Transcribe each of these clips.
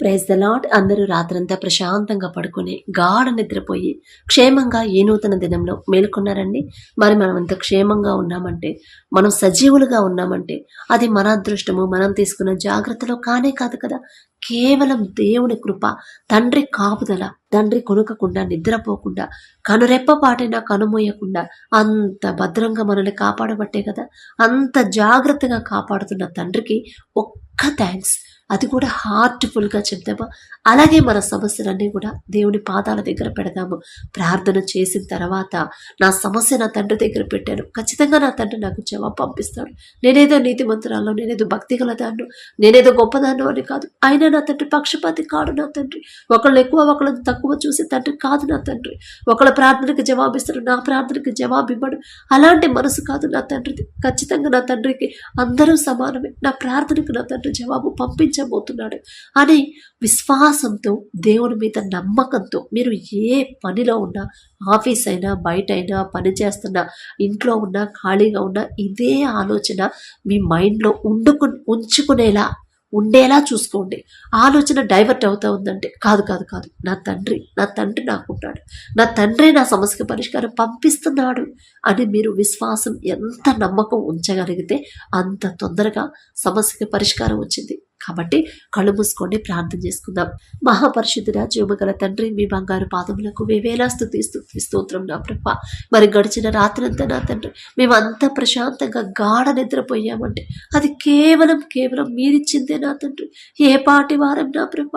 Praise the lot అందరూ రాత్రంతా ప్రశాంతంగా పడుకొని గాఢ నిద్రపోయి క్షేమంగా ఈ నూతన దినంలో మేల్కొన్నారండి? మరి మనం అంత క్షేమంగా ఉన్నామంటే మనం సజీవులుగా ఉన్నామంటే అది మన అదృష్టము మనం తీసుకున్న జాగ్రత్తలో కానే కాదు కదా. కేవలం దేవుని కృప తండ్రి కాపుదల తండ్రి కొనుకకుండా నిద్రపోకుండా కనురెప్పపాటైనా కనుమోయకుండా అంత భద్రంగా మనల్ని కాపాడబట్టే కదా. అంత జాగ్రత్తగా కాపాడుతున్న తండ్రికి ఒక్క థ్యాంక్స్ అది కూడా హార్ట్ఫుల్గా చెప్తాము అలాగే మన సమస్యలన్నీ కూడా దేవుని పాదాల దగ్గర పెడదాము. ప్రార్థన చేసిన తర్వాత నా సమస్య నా తండ్రి దగ్గర పెట్టాను. ఖచ్చితంగా నా తండ్రి నాకు జవాబు పంపిస్తాడు. నేనేదో నీతిమంతురాల్లో నేనేదో భక్తి గలదాన్ను నేనేదో గొప్పదాన్ను అని కాదు. అయినా నా తండ్రి పక్షపాతి కాడు నా తండ్రి. ఒకళ్ళు ఎక్కువ ఒకళ్ళని తక్కువ చూసి తండ్రి కాదు నా తండ్రి. ఒకళ్ళ ప్రార్థనకి జవాబిస్తాడు నా ప్రార్థనకి జవాబు ఇవ్వడు. అలాంటి మనసు కాదు నా తండ్రిది. ఖచ్చితంగా నా తండ్రికి అందరూ సమానమే. నా ప్రార్థనకు నా తండ్రి జవాబు పంపించబోతున్నాడు అని విశ్వాసంతో దేవుని మీద నమ్మకంతో మీరు ఏ పనిలో ఉన్నా ఆఫీస్ అయినా బయట అయినా పని చేస్తున్నా ఇంట్లో ఉన్నా ఖాళీగా ఉన్నా ఇదే ఆలోచన మీ మైండ్లో ఉండుకు ఉంచుకునేలా ఉండేలా చూసుకోండి. ఆలోచన డైవర్ట్ అవుతా ఉందంటే కాదు కాదు కాదు నా తండ్రి నా తండ్రి నాకున్నాడు నా తండ్రి నా సమస్యకి పరిష్కారం పంపిస్తున్నాడు అని మీరు విశ్వాసం ఎంత నమ్మకం ఉంచగలిగితే అంత తొందరగా సమస్యకి పరిష్కారం వచ్చింది. కాబట్టి కళ్ళు మూసుకోండి ప్రార్థన చేసుకుందాం. మహాపరిశుద్ధుడ జీవగల తండ్రి మీ బంగారు పాదములకు వేవేలా స్థుతి స్తోత్రం నా ప్రభ. మరి గడిచిన రాత్రంతా నా తండ్రి మేమంతా ప్రశాంతంగా గాఢ నిద్రపోయామంటే అది కేవలం కేవలం మీరిచ్చిందే నా తండ్రి. ఏ పాటి వారం నా ప్రభ?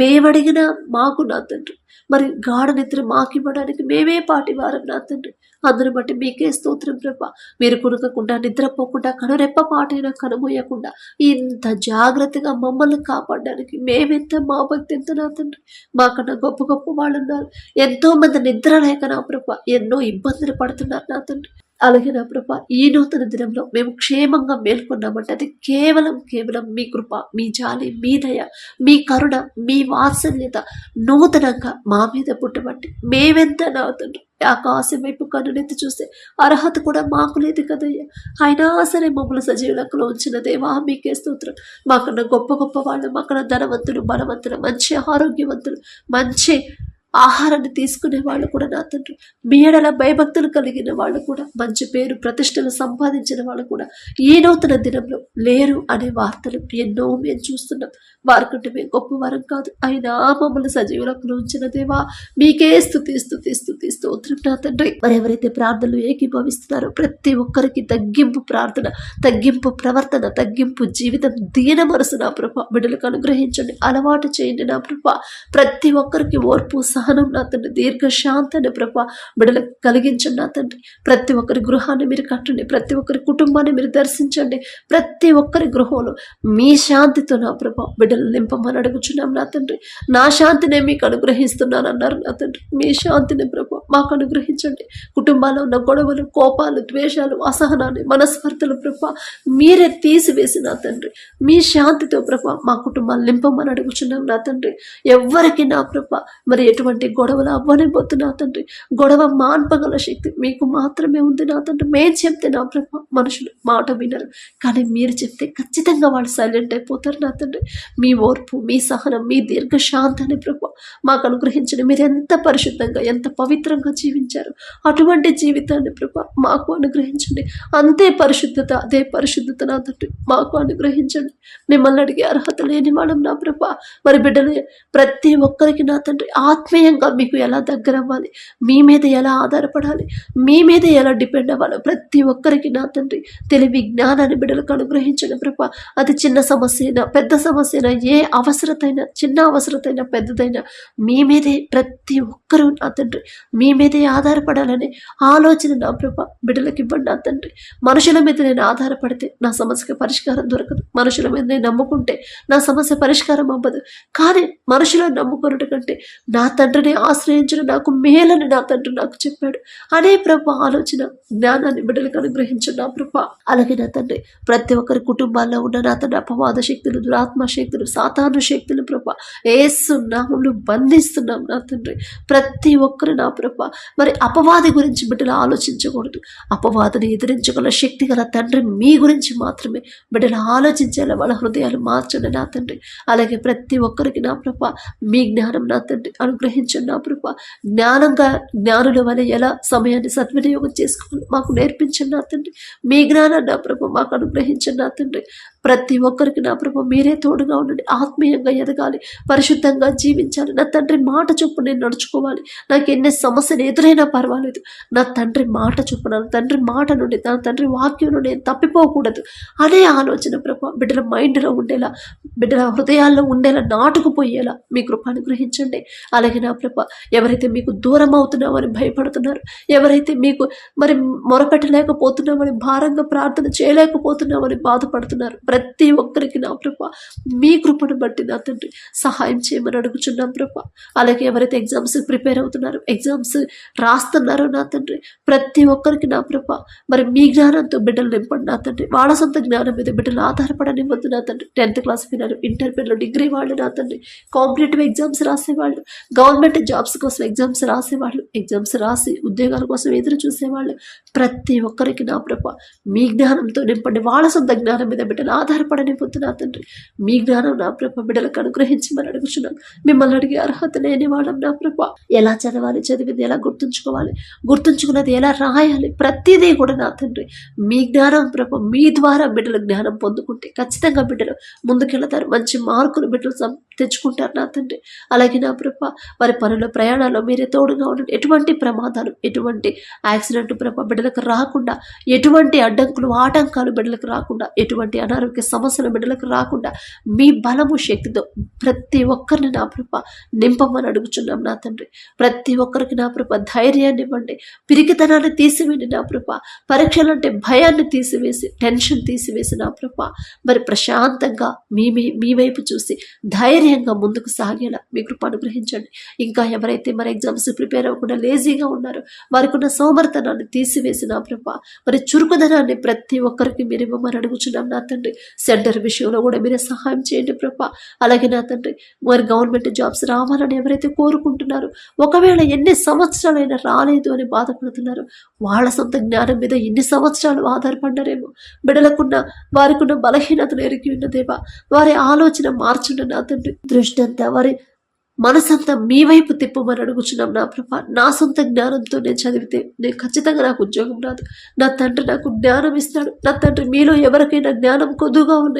మేమడిగిన మాకు నా తండ్రి. మరి గాఢ నిద్ర మాకివ్వడానికి మేమే పాటి వారం నా తండ్రి. అందుని బట్టి మీకే స్తోత్రం ప్రభ. మీరు కునుకకుండా నిద్రపోకుండా కనురెప్ప పాటైనా కనుమోయకుండా ఇంత జాగ్రత్తగా మమ్మల్ని కాపాడడానికి మేమెంత మా భక్తి ఎంత నా తండ్రి. మాకన్నా గొప్ప గొప్ప వాళ్ళు ఉన్నారు ఎంతో మంది నిద్ర లేక నా ప్రభ ఎన్నో ఇబ్బందులు పడుతున్నారు నా తండ్రి. అలాగే నా ప్రభ ఈ నూతన దినంలో మేము క్షేమంగా మేల్కొన్నామంటే అది కేవలం కేవలం మీ కృప మీ జాలి మీ దయ మీ కరుణ మీ వాత్సల్యత నూతనంగా మా మీద పుట్టబట్టి మేమెంత నా ఆకాశం వైపు కన్నునెత్తి చూస్తే అర్హత కూడా మాకు లేదు కదయ్యా. అయినా సరే మమ్మల్ని సజీవులకు ఉంచిన దేవా మీకే స్తోత్రం. మాకన్నా గొప్ప గొప్ప వాళ్ళు మాకన్నా ధనవంతులు బలవంతులు మంచి ఆరోగ్యవంతులు మంచి ఆహారాన్ని తీసుకునే వాళ్ళు కూడా నా తండ్రి. మీడల భయభక్తులు కలిగిన వాళ్ళు కూడా మంచి పేరు ప్రతిష్టలు సంపాదించిన వాళ్ళు కూడా ఈ నూతన దినంలో లేరు అనే వార్తలు ఎన్నో మేము చూస్తున్నాం. వారికంటే మేము గొప్ప వరం కాదు. అయినా మమ్మల్ని సజీవులకు ఉంచిన దేవా మీకే స్థుతి స్థుతి స్థుతి. స్తోత్రం నా తండ్రి మరి ఎవరైతే ప్రార్థనలు ఏకీభవిస్తున్నారో ప్రతి ఒక్కరికి తగ్గింపు ప్రార్థన తగ్గింపు ప్రవర్తన తగ్గింపు జీవితం దీన మనసు నా ప్రభ. బిడ్డలకు అనుగ్రహించండి అలవాటు చేయండి నా ప్రభ. ప్రతి ఒక్కరికి ఓర్పు సహనం నా తండ్రి దీర్ఘ శాంతాన్ని ప్రభ. బిడ్డలకు కలిగించండి నా తండ్రి. ప్రతి ఒక్కరి గృహాన్ని మీరు కట్టండి ప్రతి ఒక్కరి కుటుంబాన్ని మీరు దర్శించండి ప్రతి ఒక్కరి గృహంలో మీ శాంతితో నా ప్రభ. బిడ్డలు నింపమని అడుగుచున్నాం నా తండ్రి. నా శాంతినే మీకు అనుగ్రహిస్తున్నాను అన్నారు నా తండ్రి. మీ శాంతిని ప్రభా మాకు అనుగ్రహించండి. కుటుంబాల్లో ఉన్న గొడవలు కోపాలు ద్వేషాలు అసహనాన్ని మనస్పర్ధలు ప్రభ మీరే తీసివేసి నా తండ్రి. మీ శాంతితో ప్రభ మా కుటుంబాలు నింపమని అడుగుచున్నాం నా తండ్రి. ఎవ్వరికి నా ప్రభ మరి ఎటువంటి గొడవలు అవ్వనిపోతు నా తండ్రి. గొడవ మాన్పగల శక్తి మీకు మాత్రమే ఉంది నా తండ్రి. మేము చెప్తే నా ప్రభ మనుషులు మాట వినరు. కానీ మీరు చెప్తే ఖచ్చితంగా వాళ్ళు సైలెంట్ అయిపోతారు నా తండ్రి. మీ ఓర్పు మీ సహనం మీ దీర్ఘశాంతి అని ప్రభ మాకు అనుగ్రహించండి. మీరు ఎంత పరిశుద్ధంగా ఎంత పవిత్రంగా జీవించారు. అటువంటి జీవితాన్ని ప్రభా మాకు అనుగ్రహించండి. అంతే పరిశుద్ధత అదే పరిశుద్ధత నా తండ్రి మాకు అనుగ్రహించండి. మిమ్మల్ని అడిగే అర్హత లేని వాళ్ళం నా ప్రభ. మరి బిడ్డలు ప్రతి ఒక్కరికి నా తండ్రి ఆత్మీయంగా మీకు ఎలా దగ్గర అవ్వాలి? మీ మీద ఎలా ఆధారపడాలి? మీ మీద ఎలా డిపెండ్ అవ్వాలి? ప్రతి ఒక్కరికి నా తండ్రి తెలివి జ్ఞానాన్ని బిడ్డలకు అనుగ్రహించండి ప్రభ. అది చిన్న సమస్య అయినా పెద్ద సమస్య అయినా ఏ అవసరతైనా చిన్న అవసరతైనా పెద్దదైనా మీ మీదే ప్రతి ఒక్కరూ నా తండ్రి మీ మీదే ఆధారపడాలనే ఆలోచన నా ప్రభ. బిడ్డలకు ఇవ్వండి నా తండ్రి. మనుషుల మీద నేను ఆధారపడితే నా సమస్యకి పరిష్కారం దొరకదు. మనుషుల మీద నేను నమ్ముకుంటే నా సమస్య పరిష్కారం అవ్వదు. కానీ మనుషులను నమ్ముకున్నట్టు కంటే నా తండ్రిని ఆశ్రయించడం నాకు మేలని నా తండ్రి నాకు చెప్పాడు. అనే ప్రభ ఆలోచన జ్ఞానాన్ని బిడ్డలకు అనుగ్రహించు నా ప్రభ. అలాగే నా తండ్రి ప్రతి ఒక్కరి కుటుంబాల్లో ఉన్న నా తండ్రి అపవాద శక్తులు దురాత్మ శక్తులు సాతాను శక్తులు ప్రభ. ఏసు నామంలో బంధిస్తున్నాం నా తండ్రి. ప్రతి ఒక్కరు నా ప్రభ. ప్రభ. మరి అపవాది గురించి బిడ్డలు ఆలోచించకూడదు. అపవాదిని ఎదిరించగల శక్తి గల తండ్రి మీ గురించి మాత్రమే. బిడ్డలు ఆలోచించేలా వాళ్ళ హృదయాలు మార్చండి నా తండ్రి. అలాగే ప్రతి ఒక్కరికి నా ప్రభ మీ జ్ఞానం నా తండ్రి. అనుగ్రహించండి నా ప్రభ. జ్ఞానంగా జ్ఞానుల వల్ల ఎలా సమయాన్ని సద్వినియోగం చేసుకోవాలి మాకు నేర్పించండి నా తండ్రి. మీ జ్ఞానాన్ని నా ప్రభ మాకు అనుగ్రహించండి నా తండ్రి. ప్రతి ఒక్కరికి నా ప్రభు మీరే తోడుగా ఉండండి ఆత్మీయంగా ఎదగాలి పరిశుద్ధంగా జీవించాలి. నా తండ్రి మాట చొప్పు నేను నడుచుకోవాలి. నాకు ఎన్ని సమస్యలు ఎదురైనా పర్వాలేదు. నా తండ్రి మాట చొప్పు నా తండ్రి మాట నుండి నా తండ్రి వాక్యం నుండి నేను తప్పిపోకూడదు అనే ఆలోచన ప్రభు బిడ్డల మైండ్లో ఉండేలా బిడ్డల హృదయాల్లో ఉండేలా నాటుకుపోయేలా మీ కృప అనుగ్రహించండి. అలాగే నా ప్రభ ఎవరైతే మీకు దూరం అవుతున్నామని భయపడుతున్నారు ఎవరైతే మీకు మరి మొరపెట్టలేకపోతున్నామని భారంగా ప్రార్థన చేయలేకపోతున్నామని బాధపడుతున్నారు ప్రతి ఒక్కరికి నా ప్రభ మీ కృపను బట్టి నా తండ్రి సహాయం చేయమని అడుగుచున్నాం ప్రభ. అలాగే ఎవరైతే ఎగ్జామ్స్ ప్రిపేర్ అవుతున్నారో ఎగ్జామ్స్ రాస్తున్నారో నా తండ్రి ప్రతి ఒక్కరికి నా ప్రభ మరి మీ జ్ఞానంతో బిడ్డలు నింపండి నా తండ్రి. వాళ్ళ సొంత జ్ఞానం మీద బిడ్డలు ఆధారపడనివ్వద్దు నా తండ్రి. టెన్త్ క్లాస్ విన్నారు ఇంటర్ డిగ్రీ వాళ్ళు నా తండ్రి. కాంపిటేటివ్ ఎగ్జామ్స్ రాసేవాళ్ళు గవర్నమెంట్ జాబ్స్ కోసం ఎగ్జామ్స్ రాసేవాళ్ళు ఎగ్జామ్స్ రాసి ఉద్యోగాల కోసం ఎదురు చూసేవాళ్ళు. ప్రతి ఒక్కరికి నా ప్రభ మీ జ్ఞానంతో నింపండి. వాళ్ళ సొంత జ్ఞానం మీద బిడ్డలు ఆధారపడని నా తండ్రి. మీ జ్ఞానం నా ప్రభ బిడ్డలకు అనుగ్రహించమని అడుగుచున్నాను మిమ్మల్ని అడిగే అర్హత లేని వాళ్ళం నా ప్రభ. ఎలా చదవాలి చదివింది ఎలా గుర్తుంచుకోవాలి గుర్తుంచుకున్నది ఎలా రాయాలి ప్రతిదీ కూడా నా తండ్రి. మీ జ్ఞానం ప్రభ మీ ద్వారా బిడ్డలు జ్ఞానం పొందుకుంటే ఖచ్చితంగా బిడ్డలు ముందుకెళ్తారు. మంచి మార్కులు బిడ్డలు తెచ్చుకుంటారు నా తండ్రి. అలాగే నా ప్రభ వారి పనుల ప్రయాణాల్లో మీరే తోడుగా ఉండండి. ఎటువంటి ప్రమాదాలు ఎటువంటి యాక్సిడెంట్ ప్రభ బిడ్డలకు రాకుండా ఎటువంటి అడ్డంకులు ఆటంకాలు బిడ్డలకు రాకుండా ఎటువంటి అనారోగ్య సమస్యలు బిడ్డలకు రాకుండా మీ బలము శక్తితో ప్రతి ఒక్కరిని నా ప్రప నింపమని అడుగుచున్నాం నా తండ్రి. ప్రతి ఒక్కరికి నా ప్రభ ధైర్యాన్ని ఇవ్వండి. పిరికితనాన్ని తీసివేయండి నా పరీక్షలు పరీక్షలంటే భయాన్ని తీసివేసి టెన్షన్ తీసివేసి నా ప్రప మరి ప్రశాంతంగా మీ మీ వైపు చూసి ధైర్యంగా ముందుకు సాగేలా మీ కృప అనుగ్రహించండి. ఇంకా ఎవరైతే మరి ఎగ్జామ్స్ ప్రిపేర్ అవ్వకుండా లేజీగా ఉన్నారో వారికి ఉన్న సోమర్థనాన్ని తీసివేసి నా ప్రభ మరి చురుకుదనాన్ని ప్రతి ఒక్కరికి మీరు ఇవ్వమని అడుగుచున్నాం నా తండ్రి. సెంటర్ విషయంలో కూడా మీరే సహాయం చేయండి ప్రభా. అలాగే నా తండ్రి మరి గవర్నమెంట్ జాబ్స్ రావాలని ఎవరైతే కోరుకుంటున్నారో ఒకవేళ ఎన్ని సంవత్సరాలైనా రాలేదు అని బాధపడుతున్నారు వాళ్ళ సొంత జ్ఞానం మీద ఎన్ని సంవత్సరాలు ఆధారపడ్డారేమో. బిడలకున్న వారికున్న బలహీనతలు ఎరిగి ఉన్న దేవా వారి ఆలోచన మార్చుండి నా తండ్రి. దృష్టి అంతా వారి మనసంతా మీ వైపు తిప్పమని అడుగుచున్నాం నా ప్రభా. నా సొంత జ్ఞానంతో నేను చదివితే నేను ఖచ్చితంగా నాకు ఉద్యోగం రాదు. నా తండ్రి నాకు జ్ఞానం ఇస్తాడు. నా తండ్రి మీలో ఎవరికైనా జ్ఞానం కొద్దుగా ఉన్న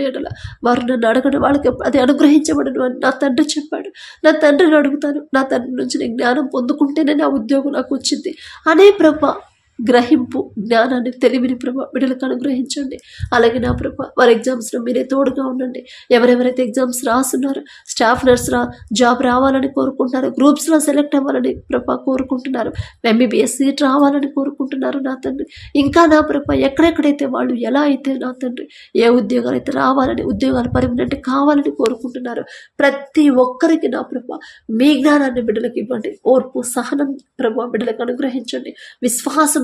వారు నన్ను అడగడం వాళ్ళకి అది అనుగ్రహించబడను అని నా తండ్రి చెప్పాడు. నా తండ్రిని అడుగుతాను. నా తండ్రి నుంచి నేను జ్ఞానం పొందుకుంటేనే నా ఉద్యోగం నాకు వచ్చింది. అనే ప్రభా గ్రహింపు జ్ఞానాన్ని తెలివిని ప్రభ బిడ్డలకు అనుగ్రహించండి. అలాగే నా ప్రభ వారి ఎగ్జామ్స్లో మీరే తోడుగా ఉండండి. ఎవరెవరైతే ఎగ్జామ్స్ రాస్తున్నారో స్టాఫ్ నర్స్ రా జాబ్ రావాలని కోరుకుంటున్నారు గ్రూప్స్లో సెలెక్ట్ అవ్వాలని ప్రభ కోరుకుంటున్నారు. ఎంబీబీఎస్ సీట్ రావాలని కోరుకుంటున్నారు నా తండ్రి. ఇంకా నా ప్రభ ఎక్కడెక్కడైతే వాళ్ళు ఎలా అయితే నా తండ్రి ఏ ఉద్యోగాలు అయితే రావాలని ఉద్యోగాలు పర్మనెంట్ కావాలని కోరుకుంటున్నారు ప్రతి ఒక్కరికి నా ప్రభ మీ జ్ఞానాన్ని బిడ్డలకు ఇవ్వండి. ఓర్పు సహనం ప్రభ బిడ్డలకు అనుగ్రహించండి.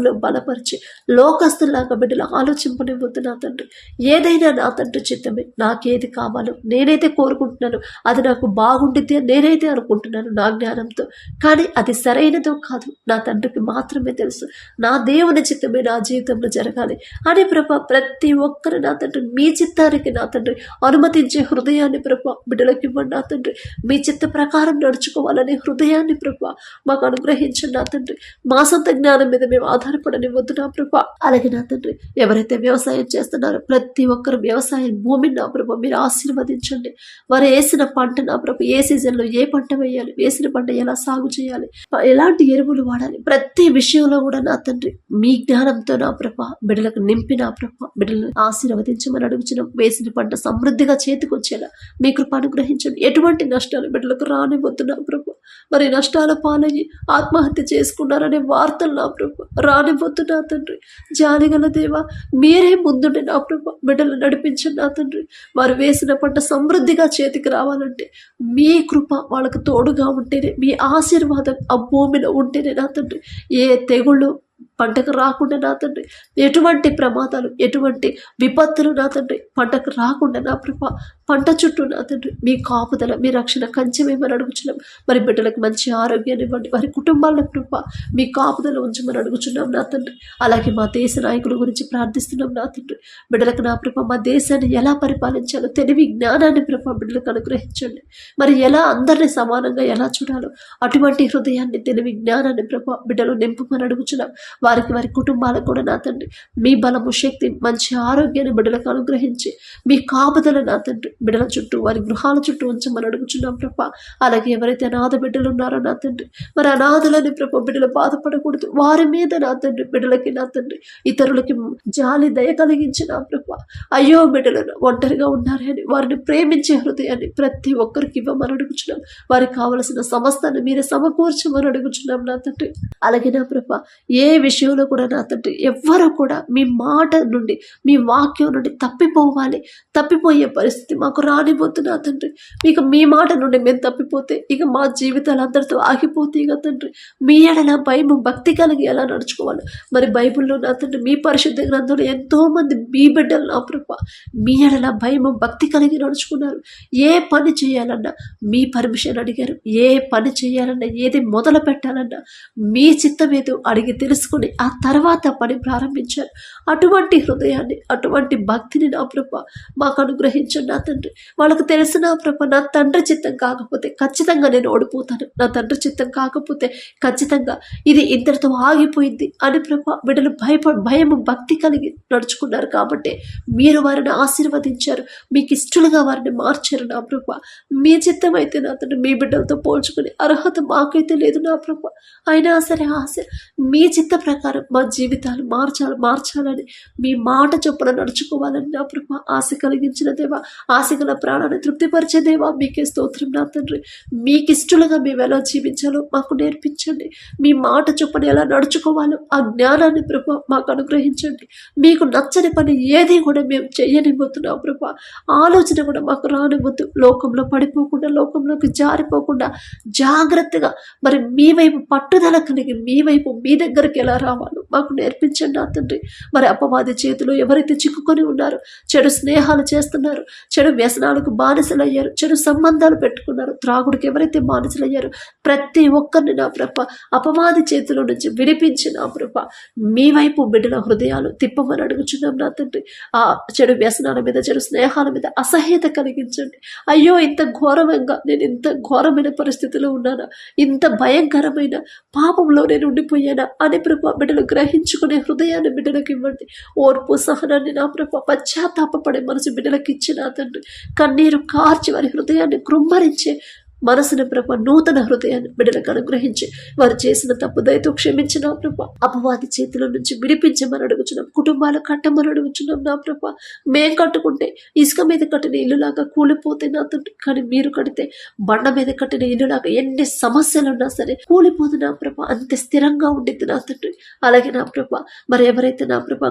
విశ్వాసంలో బలపరిచి లోకస్తులాగా బిడ్డలు ఆలోచింపనివ్వద్దు నా తండ్రి. ఏదైనా నా తండ్రి చిత్తమే. నాకేది కావాలో నేనైతే కోరుకుంటున్నాను. అది నాకు బాగుండితే అని నేనైతే అనుకుంటున్నాను నా జ్ఞానంతో. కానీ అది సరైనదో కాదు. నా తండ్రికి మాత్రమే తెలుసు. నా దేవుని చిత్తమే నా జీవితంలో జరగాలి. అని ప్రభ ప్రతి ఒక్కరు నా తండ్రి మీ చిత్తానికి నా తండ్రి అనుమతించే హృదయాన్ని ప్రభ బిడ్డలకు ఇవ్వండి నా తండ్రి. మీ చిత్త ప్రకారం నడుచుకోవాలనే హృదయాన్ని ప్రభ మాకు అనుగ్రహించండి నా తండ్రి. మా సొంత జ్ఞానం మీద మేము ఆధారపడనివ్వద్దు నా ప్రభ. అలాగే నా తండ్రి ఎవరైతే వ్యవసాయం చేస్తున్నారో ప్రతి ఒక్కరు వ్యవసాయం భూమిని నా ప్రభ మీరు ఆశీర్వదించండి. వారు వేసిన పంట నా ప్రభ ఏ సీజన్లో ఏ పంట వేయాలి వేసిన పంట ఎలా సాగు చేయాలి ఎలాంటి ఎరువులు వాడాలి ప్రతి విషయంలో కూడా నా తండ్రి మీ జ్ఞానంతో నా ప్రభ బిడ్డలకు నింపి నా ప్రభ బిడ్డలను ఆశీర్వదించమని అడుగుచిన వేసిన పంట సమృద్ధిగా చేతికొచ్చేలా మీ కృప అనుగ్రహించండి. ఎటువంటి నష్టాలు బిడ్డలకు రానివ్వద్దు నా ప్రభ. మరి నష్టాల పాలయ్యి ఆత్మహత్య చేసుకున్నారనే వార్తలు నా ప్రభ రానివ్వద్దు నా తండ్రి. జాలిగల దేవా మీరే ముందుండి నా ప్రభా బిడ్డలు నడిపించండి నా తండ్రి. వారు వేసిన పంట సమృద్ధిగా చేతికి రావాలంటే మీ కృప వాళ్ళకు తోడుగా ఉంటేనే మీ ఆశీర్వాదం ఆ భూమిలో ఉంటేనే నా తండ్రి. ఏ తెగుళ్ళు పంటకు రాకుండా నా తండ్రి. ఎటువంటి ప్రమాదాలు ఎటువంటి విపత్తులు నా తండ్రి పంటకు రాకుండా నా ప్రభ పంట చుట్టూ నా తండ్రి మీ కాపుదల మీ రక్షణ కంచెమేమని అడుగుచున్నాం మరి బిడ్డలకు మంచి ఆరోగ్యాన్ని ఇవ్వండి. వారి కుటుంబాల కృప మీ కాపుదల ఉంచమని అడుగుచున్నాం నా తండ్రి. అలాగే మా దేశ నాయకుల గురించి ప్రార్థిస్తున్నాం నా తండ్రి. బిడ్డలకు నా ప్రభ మా దేశాన్ని ఎలా పరిపాలించాలో తెలివి జ్ఞానాన్ని ప్రభ బిడ్డలకు అనుగ్రహించండి. మరి ఎలా అందరినీ సమానంగా ఎలా చూడాలో అటువంటి హృదయాన్ని తెలివి జ్ఞానాన్ని ప్రభ బిడ్డలు నింపుమని అడుగుచున్నాం. వారికి వారి కుటుంబాలకు కూడా నా తండ్రి. మీ బలము శక్తి మంచి ఆరోగ్యాన్ని బిడ్డలకు అనుగ్రహించి మీ కాపుదల నా తండ్రి. బిడ్డల చుట్టూ వారి గృహాల చుట్టూ ఉంచమని అడుగుచున్నాం ప్రభా. అలాగే ఎవరైతే అనాథ బిడ్డలు ఉన్నారో నా తండ్రి మరి అనాథలని ప్రభ బిడ్డలు బాధపడకూడదు. వారి మీద నా తండ్రి బిడ్డలకి నా తండ్రి ఇతరులకి జాలి దయ కలిగించిన ప్రభ. అయ్యో బిడ్డలను ఒంటరిగా ఉన్నారని వారిని ప్రేమించే హృదయాన్ని ప్రతి ఒక్కరికి ఇవ్వమని అడుగుచున్నాం. వారికి కావలసిన సమస్తాన్ని మీరే సమకూర్చమని అడుగుచున్నాం నా తండ్రి. అలాగే నా ప్రభ ఏ విషయంలో కూడా నా తండ్రి ఎవ్వరూ కూడా మీ మాట నుండి మీ వాక్యం నుండి తప్పిపోవాలి. తప్పిపోయే పరిస్థితి మా మాకు రానిపోతుంది తండ్రి. ఇక మీ మాట నుండి మేము తప్పిపోతే ఇక మా జీవితాలు అందరితో ఆగిపోతే ఇక తండ్రి. మీ ఎడల భయం భక్తి కలిగి ఎలా నడుచుకోవాలి. మరి బైబిల్లో నా తండ్రి మీ పరిశుద్ధ గ్రంథంలో ఎంతో మంది మీ బిడ్డలు నా ప్రభ. మీ ఎడల భయం భక్తి కలిగి నడుచుకున్నారు. ఏ పని చేయాలన్నా మీ పర్మిషన్ అడిగారు. ఏ పని చేయాలన్నా ఏది మొదలు పెట్టాలన్నా మీ చిత్తం ఏదో అడిగి తెలుసుకుని ఆ తర్వాత పని ప్రారంభించారు. అటువంటి హృదయాన్ని అటువంటి భక్తిని నా ప్రభ మాకు అనుగ్రహించండి నా తండ్రి. వాళ్ళకు తెలిసిన ప్రభ నా తండ్రి చిత్తం కాకపోతే ఖచ్చితంగా నేను ఓడిపోతాను. నా తండ్రి చిత్తం కాకపోతే ఖచ్చితంగా ఇది ఇంతటితో ఆగిపోయింది అని ప్రభ బిడ్డలు భయప భయం భక్తి కలిగి నడుచుకున్నారు కాబట్టి మీరు వారిని ఆశీర్వదించారు. మీకు ఇష్టలుగా వారిని మార్చారు నా ప్రభ. మీ చిత్తం అయితే నా తండ్రి మీ బిడ్డలతో పోల్చుకునే అర్హత మాకైతే లేదు నా ప్రభ. అయినా సరే ఆశ మీ చిత్త ప్రకారం మా జీవితాలు మార్చాలి మార్చాలని మీ మాట చొప్పున నడుచుకోవాలని నా ప్రభ ఆశ కలిగించిన దేవా ఆశ గల ప్రాణాన్ని తృప్తిపరిచే దేవా మీకే స్తోత్రం నా తండ్రి. మీకు ఇష్టలుగా మేము ఎలా జీవించాలో మాకు నేర్పించండి. మీ మాట చొప్పున ఎలా నడుచుకోవాలో ఆ జ్ఞానాన్ని ప్రభ మాకు అనుగ్రహించండి. మీకు నచ్చని పని ఏది కూడా మేము చేయనివ్వతున్నాం ప్రభ. ఆలోచన కూడా మాకు రానివ్వద్దు. లోకంలో పడిపోకుండా లోకంలోకి జారిపోకుండా జాగ్రత్తగా మరి మీ వైపు పట్టుదల కలిగి మీ వైపు మీ దగ్గరికి ఎలా రావాలో మాకు నేర్పించండి నా తండ్రి. మరి అపవాది చేతిలో ఎవరైతే చిక్కుకొని ఉన్నారో చెడు స్నేహాలు చేస్తున్నారు చెడు వ్యసనాలకు బానిసలయ్యారు చెడు సంబంధాలు పెట్టుకున్నారు త్రాగుడికి ఎవరైతే బానిసలయ్యారు ప్రతి ఒక్కరిని నా ప్రభ అపవాది చేతిలో నుంచి విడిపించి నా ప్రభ మీ వైపు బిడ్డల హృదయాలు తిప్పమని అడుగుచున్నాం నా తండ్రి. ఆ చెడు వ్యసనాల మీద చెడు స్నేహాల మీద అసహ్యత కలిగించండి. అయ్యో ఇంత ఘోరమంగా నేను ఇంత ఘోరమైన పరిస్థితిలో ఉన్నానా? ఇంత భయంకరమైన పాపంలో నేను ఉండిపోయానా? అని ప్రభా బిడ్డలు గ్రహించుకునే హృదయాన్ని బిడ్డలకు ఇవ్వండి. ఓర్పు సహనాన్ని నా ప్రభ పశ్చాత్తాపడే మనసు బిడ్డలకు ఇచ్చిన తండ్రి కన్నీరు కార్చి వారి హృదయాన్ని కృమ్మరించే మనసుని ప్రభ నూతన హృదయాన్ని బిడ్డలకు అనుగ్రహించి వారు చేసిన తప్పు దయతో క్షమించిన ప్రభ. అపవాది చేతుల నుంచి విడిపించమని అడుగుచున్నాం. కుటుంబాలు కట్టమని అడుగుచున్నాం నా ప్రభ. మేం కట్టుకుంటే ఇసుక మీద కట్టిన ఇల్లులాగా కూలిపోతే నా తండ్రి. కానీ మీరు కడితే బండ మీద కట్టిన ఇల్లులాగా ఎన్ని సమస్యలు ఉన్నా సరే కూలిపోదు నా ప్రభ. అంత స్థిరంగా ఉండిద్ది నా తండ్రి. అలాగే నా ప్రభ మరి ఎవరైతే నా ప్రభ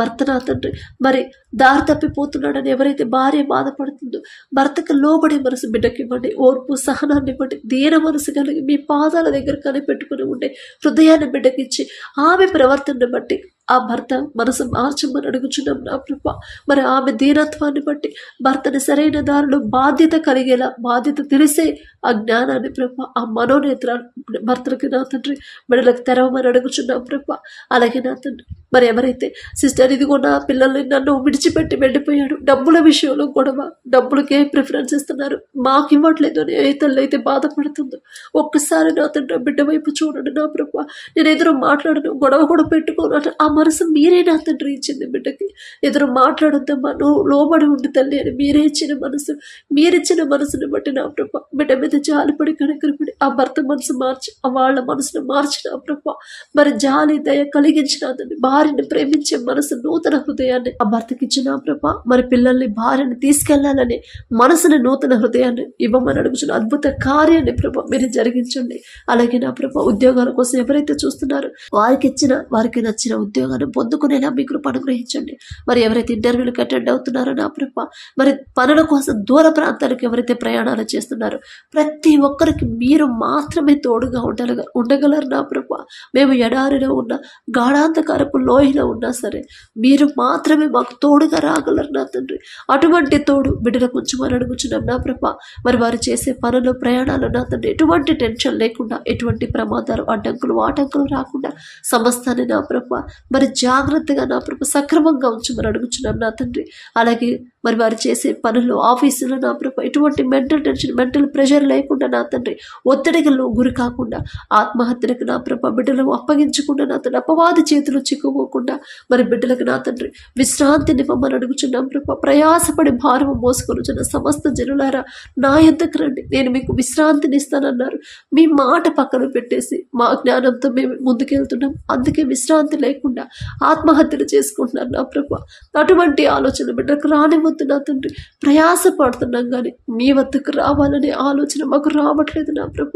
భర్త నా తండ్రి మరి దారి తప్పిపోతున్నాడని ఎవరైతే భార్య బాధపడుతుందో భర్తకు లోబడే మనసు బిడ్డకి ఇవ్వండి ఓర్పు సహనాన్ని ఇవ్వండి దీన మనసు కలిగి మీ పాదాల దగ్గర కనిపెట్టుకుని ఉండే హృదయాన్ని బిడ్డకిచ్చి ఆమె ప్రవర్తనను బట్టి ఆ భర్త మనసు మార్చమని అడుగుచున్నాం నా ప్రభ. మరి ఆమె దీనత్వాన్ని బట్టి భర్తని సరైన దారిలో బాధ్యత కలిగేలా బాధ్యత తెలిసే ఆ జ్ఞానాన్ని ప్రభ ఆ మనోనేత్రాలు భర్తలకి నా తండ్రి బిడ్డలకు తెరవమని అడుగుచున్నాం ప్రభ. అలాగే నా తండ్రి మరి ఎవరైతే సిస్టర్ ఇదిగో నా పిల్లల్ని నన్ను విడిచిపెట్టి వెళ్ళిపోయాడు డబ్బుల విషయంలో గొడవ డబ్బులకే ప్రిఫరెన్స్ ఇస్తున్నారు? మాకు ఇవ్వట్లేదు అని ఏ తల్లి అయితే బాధపడుతుందో ఒక్కసారి నా తండ్రి బిడ్డ వైపు చూడండి నా ప్రభ. నేను ఎదురు మాట్లాడను గొడవ కూడా పెట్టుకోను ఆ మనసు మీరేనా తండ్రి ఇచ్చింది బిడ్డకి ఎదురు మాట్లాడొద్దమ్మా. నువ్వు లోబడి ఉండి తల్లి అని మీరే ఇచ్చిన మనసు మీరిచ్చిన మనసుని బట్టి నా ప్రభ. బిడ్డ మీద జాలిపడి కనకరపడి ఆ భర్త మనసు మార్చి ఆ వాళ్ళ మనసును మార్చి నా ప్రభ. మరి జాలి దయ కలిగించిన అతన్ని భార్యని ప్రేమించే మనసు నూతన హృదయాన్ని ఆ భర్తకి ఇచ్చిన ప్రభ. మరి పిల్లల్ని భార్యని తీసుకెళ్ళాలని మనసుని నూతన హృదయాన్ని ఇవ్వమని అడుగుతున్న అద్భుత కార్యాన్ని ప్రభ మీరు జరిగించండి. అలాగే నా ప్రభ ఉద్యోగాల కోసం ఎవరైతే చూస్తున్నారో వారికి ఇచ్చిన వారికి నచ్చిన ఉద్యోగం ఉద్యోగాన్ని పొందుకునేలా మీకు అనుగ్రహించండి. మరి ఎవరైతే ఇంటర్వ్యూలకు అటెండ్ అవుతున్నారో నా ప్రభ మరి పనుల కోసం దూర ప్రాంతాలకు ఎవరైతే ప్రయాణాలు చేస్తున్నారో ప్రతి ఒక్కరికి మీరు మాత్రమే తోడుగా ఉండగల ఉండగలరు నా ప్రభ. మేము ఎడారిలో ఉన్న గాఢాంతకారపు లోయలో ఉన్నా సరే మీరు మాత్రమే మాకు తోడుగా రాగలరు నా తండ్రి. అటువంటి తోడు బిడ్డలకు ఉంచమని అడుగుచున్నాం నా ప్రభ. మరి వారు చేసే పనులు ప్రయాణాలు నా తండ్రి ఎటువంటి టెన్షన్ లేకుండా ఎటువంటి ప్రమాదాలు అడ్డంకులు ఆటంకులు రాకుండా సమస్తాన్ని నా ప్రభ మరి జాగ్రత్తగా నా ప్రభు సక్రమంగా ఉంచమని అడుగుచున్నాం నా తండ్రి. అలాగే మరి వారు చేసే పనులు ఆఫీసులో నా ప్రభ ఎటువంటి మెంటల్ టెన్షన్ మెంటల్ ప్రెషర్ లేకుండా నా తండ్రి ఒత్తిడికి గురి కాకుండా ఆత్మహత్యలకు నా ప్రభ బిడ్డలను అప్పగించకుండా నా తండ్రి అపవాది చేతులు చిక్కుకోకుండా మరి బిడ్డలకు నా తండ్రి విశ్రాంతిని మమ్మల్ని అడుగుచున్నాం ప్రభ. ప్రయాసపడి భారం మోసుకొనుచున్న సమస్త జనులారా నా యొద్దకు రండి నేను మీకు విశ్రాంతిని ఇస్తానన్నారు. మీ మాట పక్కన పెట్టేసి మా జ్ఞానంతో మేము ముందుకెళ్తున్నాం. అందుకే విశ్రాంతి లేకుండా ఆత్మహత్యలు చేసుకుంటున్నారు నా ప్రభ. అటువంటి ఆలోచన బిడ్డలకు రానివద్దు నా తండ్రి. ప్రయాసపడుతున్నాం కానీ మీ వద్దకు రావాలనే ఆలోచన మాకు రావట్లేదు నా ప్రభ.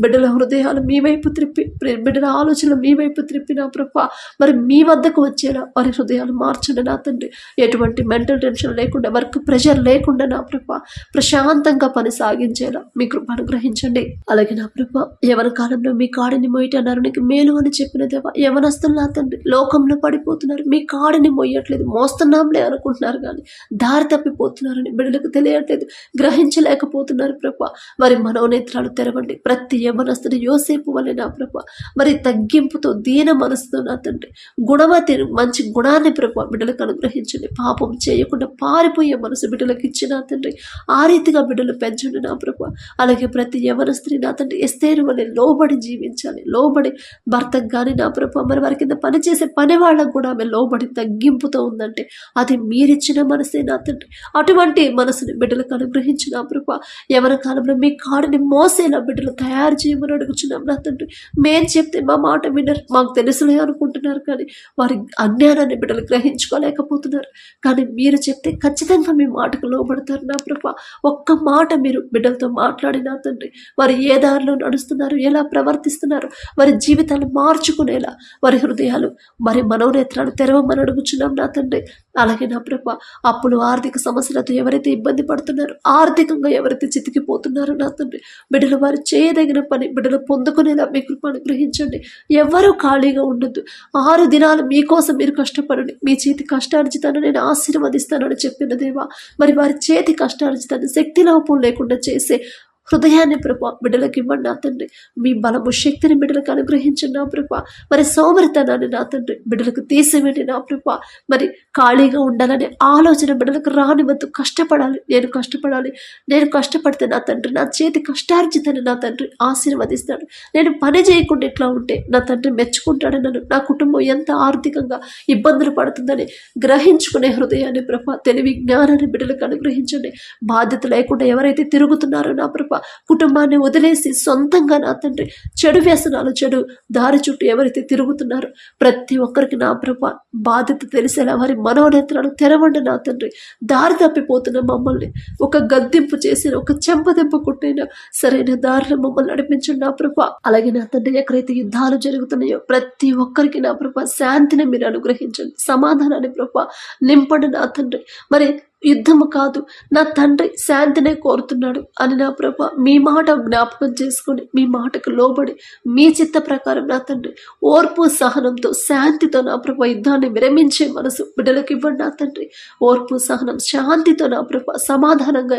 బిడ్డల హృదయాలు మీ వైపు త్రిప్పి బిడ్డల ఆలోచనలు మీ వైపు త్రిప్పి నా ప్రభ. మరి మీ వద్దకు వచ్చేలా వారి హృదయాలు మార్చండి నా తండ్రి. ఎటువంటి మెంటల్ టెన్షన్ లేకుండా వర్క్ ప్రెషర్ లేకుండా నా ప్రభ ప్రశాంతంగా పని సాగించేలా మీ కృప అనుగ్రహించండి. అలాగే నా ప్రభ యవన కాలంలో మీ కాడిని మొయ్యటన్నారు నీకు మేలు అని చెప్పిన దేవా యవనస్తులు నా తండ్రి లోకంలో పడిపోతున్నారు. మీ కాడిని మొయ్యట్లేదు మోస్తున్నాంలే అనుకుంటున్నారు కానీ దారి తప్పిపోతున్నారని బిడ్డలకు తెలియట్లేదు. గ్రహించలేకపోతున్నారు ప్రభ. మరి మనోనేత్రాలు తెరవండి. ప్రతి యవనస్తుని యోసేపు వల్లే నా ప్రభ. మరి తగ్గింపుతో దీన మనసుతో నా తండ్రి. గుణవతి మంచి గుణాన్ని ప్రభ బిడ్డలకు అనుగ్రహించండి. పాపం చేయకుండా పారిపోయే మనసు బిడ్డలకు ఇచ్చిన తండ్రి. ఆ రీతిగా బిడ్డలు పెంచండి నా ప్రభ. అలాగే ప్రతి యవన స్త్రీ నా తండ్రి ఎస్తేరు వల్లే లోబడి జీవించాలి. లోబడి భర్తకు కానీ నా ప్రభ. మరి వారి కింద పనిచేసే పని వాళ్ళకు కూడా ఆమె లోబడి తగ్గింపుతో ఉందంటే అది మీరిచ్చిన మనసే నా తండ్రి అటువంటి మనసుని బిడ్డలకు అనుగ్రహించిన ప్రభా. ఎవరి కాలంలో మీ కాడిని మోసేలా బిడ్డలు తయారు చేయమని అడుగుచున్నాం నా తండ్రి. మేం చెప్తే మా మాట వినరు. మాకు తెలుసులే అనుకుంటున్నారు కానీ వారి అజ్ఞానాన్ని బిడ్డలు గ్రహించుకోలేకపోతున్నారు. కానీ మీరు చెప్తే ఖచ్చితంగా మీ మాటకు లోబడతారు నా ప్రభా. ఒక్క మాట మీరు బిడ్డలతో మాట్లాడినా తండ్రి. వారు ఏ దారిలో నడుస్తున్నారు ఎలా ప్రవర్తిస్తున్నారు వారి జీవితాలు మార్చుకునేలా వారి హృదయాలు మరి మనోనేత్రాలు తెరవమని అడుగుచున్నాం నా తండ్రి. అలాగే నా ప్రభా అప్పులు ఆర్థిక సమస్యలతో ఎవరైతే ఇబ్బంది పడుతున్నారో ఆర్థికంగా ఎవరైతే చితికిపోతున్నారో నా తండ్రి బిడ్డలు వారు చేయదగిన పని బిడ్డలు పొందుకునేలా మీ కృప అనుగ్రహించండి. ఎవరూ ఖాళీగా ఉండొద్దు. ఆరు దినాలు మీకోసం మీరు కష్టపడండి. మీ చేతి కష్టార్జితాన్ని నేను ఆశీర్వదిస్తానని చెప్పిన దేవా మరి వారి చేతి కష్టార్జితాన్ని శక్తి లోపం లేకుండా చేసే హృదయాన్ని ప్రభా బిడ్డలకు ఇవ్వండి నా తండ్రి. మీ బలము శక్తిని బిడ్డలకు అనుగ్రహించండి నా ప్రభా. మరి సోమరితనాన్ని నా తండ్రి బిడ్డలకు తీసివేయండి నా ప్రభా. మరి ఖాళీగా ఉండాలనే ఆలోచన బిడ్డలకు రానివద్దు కష్టపడాలి నేను కష్టపడాలి. నేను కష్టపడితే నా తండ్రి నా చేతి కష్టార్జితని నా తండ్రి ఆశీర్వదిస్తాడు. నేను పని చేయకుండా ఇట్లా ఉంటే నా తండ్రి మెచ్చుకుంటాడు నన్ను. నా కుటుంబం ఎంత ఆర్థికంగా ఇబ్బందులు పడుతుందని గ్రహించుకునే హృదయాన్ని ప్రభ తెలివి జ్ఞానాన్ని బిడ్డలకు అనుగ్రహించండి. బాధ్యత లేకుండా ఎవరైతే తిరుగుతున్నారో నా ప్రభ కుటుంబాన్ని వదిలేసి సొంతంగా నా తండ్రి చెడు వ్యసనాలు చెడు దారి చుట్టూ ఎవరైతే తిరుగుతున్నారో ప్రతి ఒక్కరికి నా ప్రభ బాధ్యత తెలిసేలా వారి మనోనేత్రాలు తెరవండి నా తండ్రి. దారి తప్పిపోతున్న మమ్మల్ని ఒక గద్దింపు చేసిన ఒక చెంపదెంపు కుట్టైనా సరైన దారిలో మమ్మల్ని నడిపించండి నా ప్రభ. అలాగే నా తండ్రి ఎక్కడైతే యుద్ధాలు జరుగుతున్నాయో ప్రతి ఒక్కరికి నా ప్రభ శాంతిని మీరు అనుగ్రహించండి సమాధానాన్ని ప్రభ నింపండి నా తండ్రి. మరి యుద్ధము కాదు నా తండ్రి శాంతినే కోరుతున్నాడు అని నా ప్రభ మీ మాట జ్ఞాపకం చేసుకొని మీ మాటకు లోబడి మీ చిత్త ప్రకారం నా తండ్రి ఓర్పు సహనంతో శాంతితో నా ప్రభ యుద్ధాన్ని విరమించే మనసు బిడ్డలకు ఇవ్వండి నా తండ్రి. ఓర్పు సహనం శాంతితో నా ప్రభ సమాధానంగా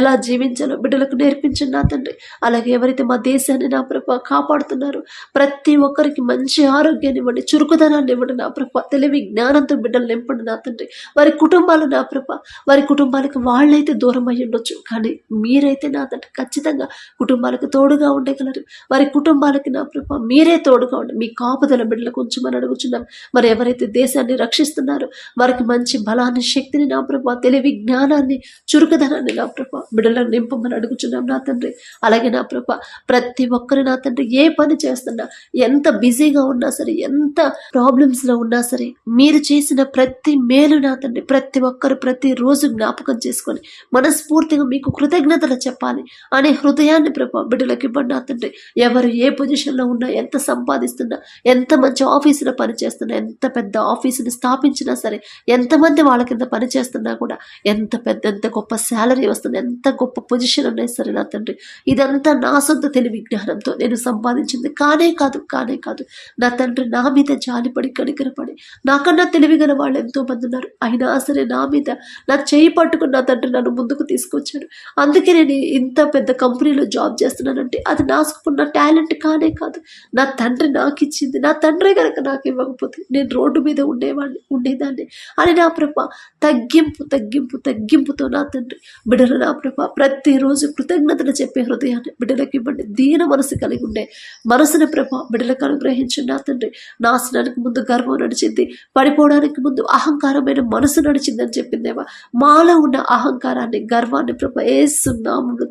ఎలా జీవించాలో బిడ్డలకు నేర్పించండి నా తండ్రి. అలాగే ఎవరైతే మా దేశాన్ని నా ప్రభ కాపాడుతున్నారు ప్రతి ఒక్కరికి మంచి ఆరోగ్యాన్ని ఇవ్వండి చురుకుదనాన్ని ఇవ్వండి నా ప్రభ తెలివి జ్ఞానంతో బిడ్డలు నింపండి నా తండ్రి. వారి కుటుంబాలు నా ప్రభ వారి కుటుంబాలకు వాళ్ళైతే దూరం అయి ఉండొచ్చు. కానీ మీరైతే నా తండ్రి ఖచ్చితంగా కుటుంబాలకు తోడుగా ఉండగలరు. వారి కుటుంబాలకి నా ప్రభ మీరే తోడుగా ఉండి మీ కాపుదల బిడ్డలకు ఉంచమని అడుగుచున్నాం. మరి ఎవరైతే దేశాన్ని రక్షిస్తున్నారో వారికి మంచి బలాన్ని శక్తిని నా ప్రభ తెలివి జ్ఞానాన్ని చురుకుదనాన్ని నా ప్రభ బిడ్డలను నింపమని అడుగుచున్నాం నా తండ్రి. అలాగే నా ప్రభ ప్రతి ఒక్కరు నా తండ్రి ఏ పని చేస్తున్నా ఎంత బిజీగా ఉన్నా సరే ఎంత ప్రాబ్లమ్స్లో ఉన్నా సరే మీరు చేసిన ప్రతి మేలు నా తండ్రి. ప్రతి ఒక్కరు ప్రతి ప్రతిరోజు జ్ఞాపకం చేసుకొని మనస్ఫూర్తిగా మీకు కృతజ్ఞతలు చెప్పాలి. అనే హృదయాన్ని ప్రభా బిడ్డలకు ఇవ్వండి నా తండ్రి. ఎవరు ఏ పొజిషన్లో ఉన్నా ఎంత సంపాదిస్తున్నా ఎంత మంచి ఆఫీసులో పనిచేస్తున్నా ఎంత పెద్ద ఆఫీసుని స్థాపించినా సరే ఎంతమంది వాళ్ళ కింద పనిచేస్తున్నా కూడా ఎంత పెద్ద ఎంత గొప్ప శాలరీ వస్తుంది ఎంత గొప్ప పొజిషన్ ఉన్నాయి సరే నా తండ్రి. ఇదంతా నా సొంత తెలివి జ్ఞానంతో నేను సంపాదించింది కానే కాదు కానే కాదు. నా తండ్రి నా మీద జాలిపడి కనికరపడి నాకన్నా తెలివి గల వాళ్ళు ఎంతో మంది ఉన్నారు. అయినా సరే నా మీద నా చేయి పట్టుకుని నా తండ్రి నన్ను ముందుకు తీసుకొచ్చాడు. అందుకే నేను ఇంత పెద్ద కంపెనీలో జాబ్ చేస్తున్నానంటే అది నాకున్న టాలెంట్ కానే కాదు. నా తండ్రి నాకు ఇచ్చింది నా తండ్రి కనుక నాకు ఇవ్వకపోతే నేను రోడ్డు మీద ఉండేవాడిని ఉండేదాన్ని అని నా ప్రభ తగ్గింపు తగ్గింపు తగ్గింపుతో నా తండ్రి బిడ్డలు నా ప్రభ ప్రతిరోజు కృతజ్ఞతలు చెప్పే హృదయాన్ని బిడ్డలకు ఇవ్వండి. దీన మనసు కలిగి ఉండే మనసుని ప్రభ బిడ్డలకు అనుగ్రహించండి నా తండ్రి నాశనానికి ముందు గర్వం నడిచింది పడిపోవడానికి ముందు అహంకారమైన మనసు నడిచిందని చెప్పింది చెప్పిందేవా మాలో ఉన్న అహంకారాన్ని గర్వాన్ని ప్రభ ఏసు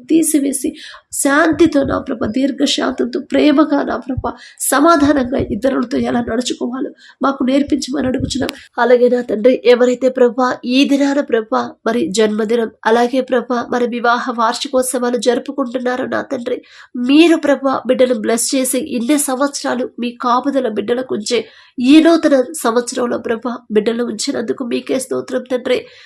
తీసివేసి శాంతితో నా ప్రభ దీర్ఘశాంతంతో ప్రేమగా నా ప్రభ సమాధానంగా ఇతరులతో ఎలా నడుచుకోవాలో మాకు నేర్పించమని అడుగుచున్నాం. అలాగే నా తండ్రి ఎవరైతే ప్రభా ఈ దినాన ప్రభా మరి జన్మదినం అలాగే ప్రభ మరి వివాహ వార్షికోత్సవాలు జరుపుకుంటున్నారో నా తండ్రి మీరు ప్రభా బిడ్డను బ్లెస్ చేసి ఇన్ని సంవత్సరాలు మీ కాపుదల బిడ్డలకు ఉంచే ఈ నూతన సంవత్సరంలో ప్రభా బిడ్డలు ఉంచినందుకు మీకే స్తోత్రం తండ్రి.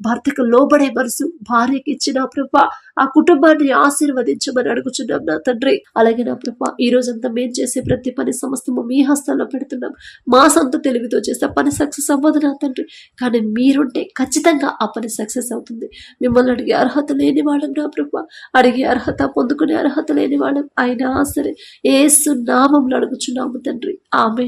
భర్తకు లోబడే మనసు భార్యకి ఇచ్చిన ప్రభా ఆ కుటుంబాన్ని ఆశీర్వదించమని అడుగుచున్నాం నా తండ్రి. అలాగే నా ప్రభా ఈ రోజంతా మేము చేసే ప్రతి పని సమస్తము మీ హస్తాల్లో పెడుతున్నాం. మా సొంత తెలివితో చేస్తే పని సక్సెస్ అవ్వదు నా తండ్రి. కానీ మీరుంటే ఖచ్చితంగా ఆ పని సక్సెస్ అవుతుంది. మిమ్మల్ని అడిగే అర్హత లేని వాళ్ళం నా ప్రభా. అడిగే అర్హత పొందుకునే అర్హత లేని వాళ్ళం. అయినా సరే ఏసు నామంలో అడుగుచున్నాము తండ్రి. ఆమె